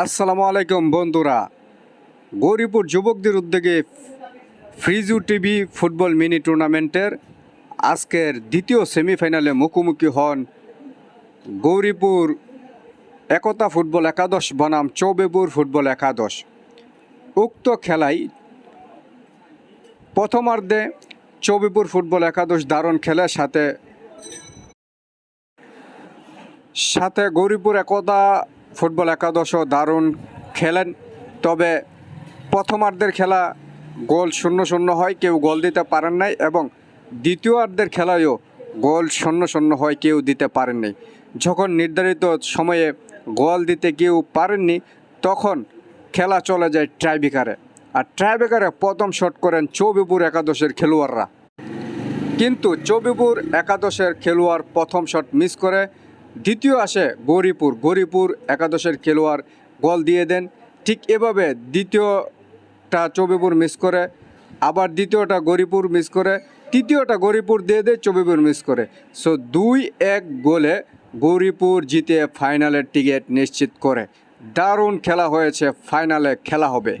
আসসালামু আলাইকুম বন্ধুরা। গৌরীপুর যুবকদের উদ্যোগে ফ্রিজু টিভি ফুটবল মিনি টুর্নামেন্টের আজকের দ্বিতীয় সেমিফাইনালে মুখোমুখি হন গৌরীপুর একতা ফুটবল একাদশ, বনাম চৌবেপুর ফুটবল একাদশ। উক্ত খেলায় প্রথমার্ধে চৌবিপুর ফুটবল একাদশ দারুণ খেলার সাথে সাথে গৌরীপুর একতা ফুটবল একাদশও দারুণ খেলেন। তবে প্রথমার্ধের খেলা গোল শূন্য শূন্য হয়, কেউ গোল দিতে পারেন নাই এবং দ্বিতীয়ার্ধের খেলায়ও গোল শূন্য শূন্য হয়, কেউ দিতে পারেননি যখন নির্ধারিত সময়ে গোল দিতে কেউ পারেননি, তখন খেলা চলে যায় ট্রাইবিকারে। আর ট্রাইবিকারে প্রথম শট করেন চৌবিপুর একাদশের খেলোয়াড়রা। কিন্তু চৌবিপুর একাদশের খেলোয়াড় প্রথম শট মিস করে দ্বিতীয় আসে গৌরীপুর। গৌরীপুর একাদশের খেলোয়াড় গোল দিয়ে দেন। ঠিক এভাবে দ্বিতীয়টা চৌবিপুর মিস করে, আবার দ্বিতীয়টা গৌরীপুর মিস করে, তৃতীয়টা গৌরীপুর দিয়ে দেয়, চৌবিপুর মিস করে। সো দুই এক গোলে গৌরীপুর জিতে ফাইনালের টিকিট নিশ্চিত করে। দারুণ খেলা হয়েছে ফাইনালে খেলা হবে।